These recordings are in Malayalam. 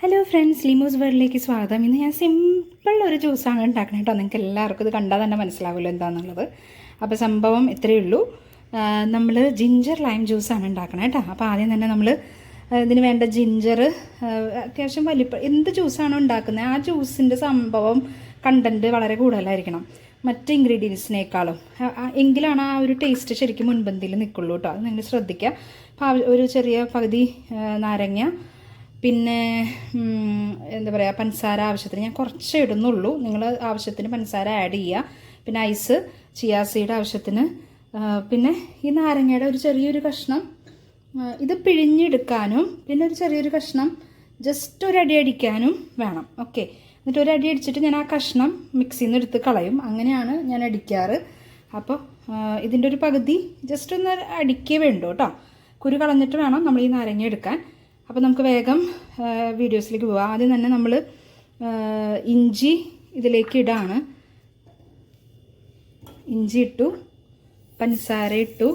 ഹലോ ഫ്രണ്ട്സ് ലിമോസ് വേൾഡിലേക്ക് സ്വാഗതം. ഇന്ന് ഞാൻ സിമ്പിൾ ഒരു ജ്യൂസാണ് ഉണ്ടാക്കുന്നത് കേട്ടോ നിങ്ങൾക്ക് എല്ലാവർക്കും ഇത് കണ്ടാൽ തന്നെ മനസ്സിലാവില്ല എന്താണെന്നുള്ളത് അപ്പോൾ സംഭവം ഇത്രയേ ഉള്ളൂ. നമ്മൾ ജിഞ്ചർ ലൈം ജ്യൂസാണ് ഉണ്ടാക്കുന്നത് കേട്ടോ അപ്പോൾ ആദ്യം തന്നെ നമ്മൾ ഇതിന് വേണ്ട ജിഞ്ചർ അത്യാവശ്യം വലിപ്പ എന്ത് ജ്യൂസാണോ ഉണ്ടാക്കുന്നത് ആ ജ്യൂസിന്റെ സംഭവം കണ്ടന്റ് വളരെ കൂടുതലായിരിക്കണം. മറ്റ് ഇൻഗ്രീഡിയൻസിനേക്കാളും എങ്കിലാണ് ആ ഒരു ടേസ്റ്റ് ശരിക്കും മുൻപന്തിയിൽ നിൽക്കുള്ളൂ കേട്ടോ അത് നിങ്ങൾ ശ്രദ്ധിക്കുക. ഒരു ചെറിയ പകുതി നാരങ്ങ പിന്നെ എന്താ പറയുക പഞ്ചസാര ആവശ്യത്തിന് ഞാൻ കുറച്ചേ ഇടുന്നുള്ളൂ. നിങ്ങൾ ആവശ്യത്തിന് പഞ്ചസാര ആഡ് ചെയ്യുക പിന്നെ ഐസ് ചിയാ സീഡ് ആവശ്യത്തിന്. പിന്നെ ഈ നാരങ്ങയുടെ ഒരു ചെറിയൊരു കഷ്ണം. ഇത് പിഴിഞ്ഞെടുക്കാനും പിന്നെ ഒരു ചെറിയൊരു കഷ്ണം ജസ്റ്റ് ഒരു അടി അടിക്കാനും വേണം. ഓക്കെ എന്നിട്ട് ഒരു അടി അടിച്ചിട്ട് ഞാൻ ആ കഷ്ണം മിക്സിയിൽ നിന്ന് എടുത്ത് കളയും. അങ്ങനെയാണ് ഞാൻ അടിക്കാറ്. അപ്പോൾ ഇതിന്റെ ഒരു പകുതി ജസ്റ്റ് ഒന്ന് അടിക്കേ വേണ്ടു കേട്ടോ. കുരു കളഞ്ഞിട്ട് വേണം നമ്മൾ ഈ നാരങ്ങ എടുക്കാൻ. അപ്പോൾ നമുക്ക് വേഗം വീഡിയോസിലേക്ക് പോവാം. ആദ്യം തന്നെ നമ്മൾ ഇഞ്ചി ഇതിലേക്ക് ഇടാണ്. ഇഞ്ചി ഇട്ടു പഞ്ചസാര ഇട്ടു.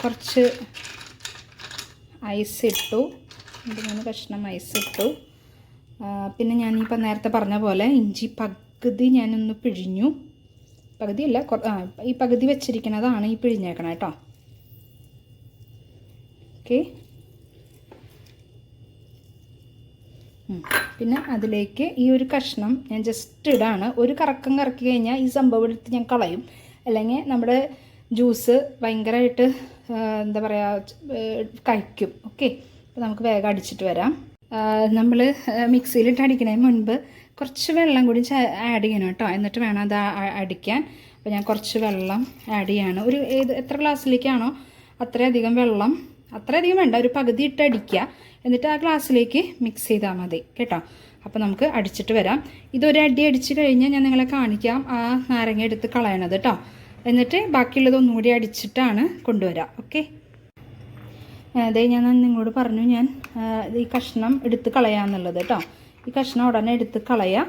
കുറച്ച് ഐസ് ഇട്ടു. മൂന്ന് കഷ്ണം ഐസ് ഇട്ടു. പിന്നെ ഞാൻ ഇപ്പം നേരത്തെ പറഞ്ഞ പോലെ ഇഞ്ചി പകുതി ഞാനൊന്ന് പിഴിഞ്ഞു. പകുതിയല്ല ആ ഈ പകുതി വെച്ചിരിക്കുന്നതാണ് ഈ പിഴിഞ്ഞേക്കണം കേട്ടോ ഓക്കെ. പിന്നെ അതിലേക്ക് ഈ ഒരു കഷ്ണം ഞാൻ ജസ്റ്റ് ഇടാണ്. ഒരു കറക്കം കറക്കി കഴിഞ്ഞാൽ ഈ സംഭവം എടുത്ത് ഞാൻ കളയും. അല്ലെങ്കിൽ നമ്മുടെ ജ്യൂസ് ഭയങ്കരമായിട്ട് എന്താ പറയുക കഴിക്കും. ഓക്കെ. അപ്പോൾ നമുക്ക് വേഗം അടിച്ചിട്ട് വരാം. നമ്മൾ മിക്സിയിലിട്ട് അടിക്കുന്നതിന് മുൻപ് കുറച്ച് വെള്ളം കൂടി ആഡ് ചെയ്യണം കേട്ടോ. എന്നിട്ട് വേണം അത് അടിക്കാൻ. അപ്പോൾ ഞാൻ കുറച്ച് വെള്ളം ആഡ് ചെയ്യാണ്. ഒരു ഏത് എത്ര ഗ്ലാസ്സിലേക്കാണോ അത്രയധികം വെള്ളം അത്രയധികം വേണ്ട ഒരു പകുതി ഇട്ട് അടിക്കുക. എന്നിട്ട് ആ ഗ്ലാസ്സിലേക്ക് മിക്സ് ചെയ്താൽ മതി കേട്ടോ? അപ്പോൾ നമുക്ക് അടിച്ചിട്ട് വരാം. ഇതൊരു അടി അടിച്ച് കഴിഞ്ഞാൽ ഞാൻ നിങ്ങളെ കാണിക്കാം ആ നാരങ്ങ എടുത്ത് കളയണത് കേട്ടോ? എന്നിട്ട് ബാക്കിയുള്ളത് ഒന്നുകൂടി അടിച്ചിട്ടാണ് കൊണ്ടുവരാം ഓക്കെ? അതെ ഞാൻ നിങ്ങളോട് പറഞ്ഞു ഞാൻ ഈ കഷ്ണം എടുത്ത് കളയാന്നുള്ളത് കേട്ടോ? ഈ കഷ്ണം ഉടനെ എടുത്ത് കളയാം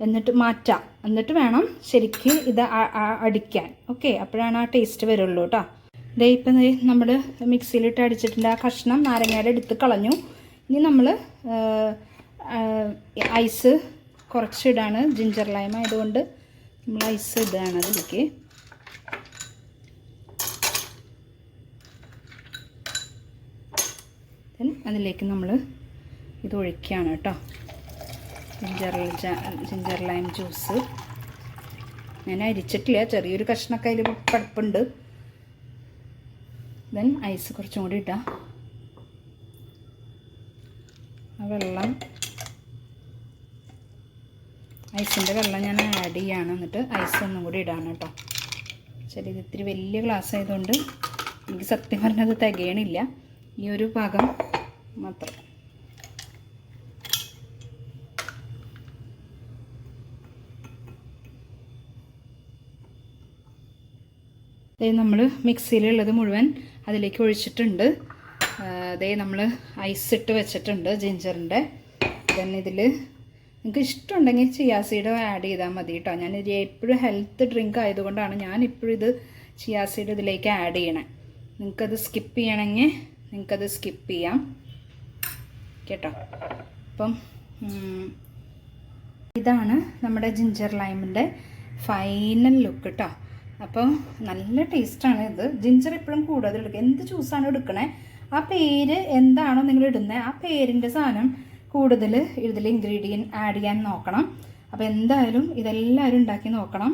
എന്നിട്ട് മാറ്റാം. എന്നിട്ട് വേണം ശരിക്കും ഇത് അടിക്കാൻ ഓക്കെ? അപ്പോഴാണ് ആ ടേസ്റ്റ് വരുള്ളൂ കേട്ടോ? ദേ ഇപ്പം നമ്മൾ മിക്സിയിലിട്ട് അടിച്ചിട്ടുണ്ട്. ആ കഷ്ണം നാരങ്ങയുടെ എടുത്ത് കളഞ്ഞു. ഇനി നമ്മൾ ഐസ് കുറച്ചിടാണ്. ജിഞ്ചർ ലൈം ആയതുകൊണ്ട് നമ്മൾ ഐസ് ഇടുകയാണ് അതിലേക്ക്. അതിലേക്ക് നമ്മൾ ഇത് ഒഴിക്കുകയാണ് കേട്ടോ. Ginger ginger lime juice. ഞാൻ അരിച്ചിട്ടില്ല. ചെറിയൊരു കഷ്ണമൊക്കെ അതിൽ പടപ്പുണ്ട്. ദെൻ ഐസ് കുറച്ചും കൂടി ഇട്ടാം. ആ വെള്ളം. ഐസിന്റെ വെള്ളം ഞാൻ ആഡ് ചെയ്യാണ്. എന്നിട്ട് ഐസ് ഒന്നും കൂടി ഇടാണ് കേട്ടോ. ശരി ഇത് ഇത്തിരി വലിയ ഗ്ലാസ് ആയതുകൊണ്ട് എനിക്ക് സത്യം പറഞ്ഞത് തികയണില്ല. ഈ ഒരു ഭാഗം മാത്രം. നമ്മൾ മിക്സിയിലുള്ളത് മുഴുവൻ അതിലേക്ക് ഒഴിച്ചിട്ടുണ്ട്. അതേ നമ്മൾ ഐസ് ഇട്ട് വെച്ചിട്ടുണ്ട് ജിഞ്ചറിന്റെ ദെൻ ഇതിൽ നിങ്ങൾക്ക് ഇഷ്ടമുണ്ടെങ്കിൽ ചിയാ സീഡ് ആഡ് ചെയ്താൽ മതി കേട്ടോ ഞാൻ ഇത് എപ്പോഴും ഹെൽത്ത് ഡ്രിങ്ക് ആയതുകൊണ്ടാണ് ഞാൻ ഇപ്പോഴും ഇത് ചിയാ സീഡ് ഇതിലേക്ക് ആഡ് ചെയ്യണേ. നിങ്ങൾക്കത് സ്കിപ്പ് ചെയ്യണമെങ്കിൽ നിങ്ങൾക്കത് സ്കിപ്പ് ചെയ്യാം. കേട്ടോ? അപ്പം ഇതാണ് നമ്മുടെ ജിഞ്ചർ ലൈമിന്റെ ഫൈനൽ ലുക്ക് കേട്ടോ അപ്പോൾ നല്ല ടേസ്റ്റാണ് ഇത്. ജിഞ്ചർ ഇപ്പോഴും കൂടുതൽ എടുക്കുക എന്ത് ജ്യൂസാണ് എടുക്കണേ? ആ പേര് എന്താണോ നിങ്ങൾ ഇടുന്നത് ആ പേരിന്റെ സാധനം കൂടുതൽ ഇതിൽ ഇൻഗ്രീഡിയന്റ് ആഡ് ചെയ്യാൻ നോക്കണം. അപ്പോൾ എന്തായാലും ഇതെല്ലാവരും ഉണ്ടാക്കി നോക്കണം.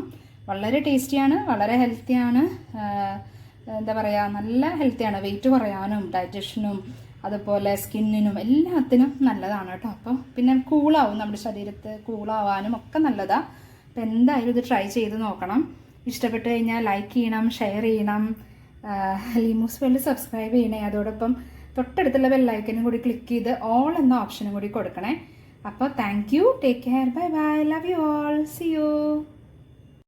വളരെ ടേസ്റ്റിയാണ് വളരെ ഹെൽത്തിയാണ് എന്താ പറയുക നല്ല ഹെൽത്തിയാണ് വെയിറ്റ് കുറയാനും ഡൈജഷനും അതുപോലെ സ്കിന്നിനും എല്ലാത്തിനും നല്ലതാണ് കേട്ടോ. അപ്പോൾ പിന്നെ കൂളാവും നമ്മുടെ ശരീരത്ത് കൂളാവാനും ഒക്കെ നല്ലതാണ് അപ്പോൾ എന്തായാലും ഇത് ട്രൈ ചെയ്ത് നോക്കണം. ഇഷ്ടപ്പെട്ട് കഴിഞ്ഞാൽ ലൈക്ക് ചെയ്യണം ഷെയർ ചെയ്യണം. ലിമൂസ് വേൾഡ് സബ്സ്ക്രൈബ് ചെയ്യണേ. അതോടൊപ്പം തൊട്ടടുത്തുള്ള ബെല്ലൈക്കനും കൂടി ക്ലിക്ക് ചെയ്ത് ഓൾ എന്ന ഓപ്ഷനും കൂടി കൊടുക്കണേ. അപ്പോൾ thank you take care bye bye love you all see you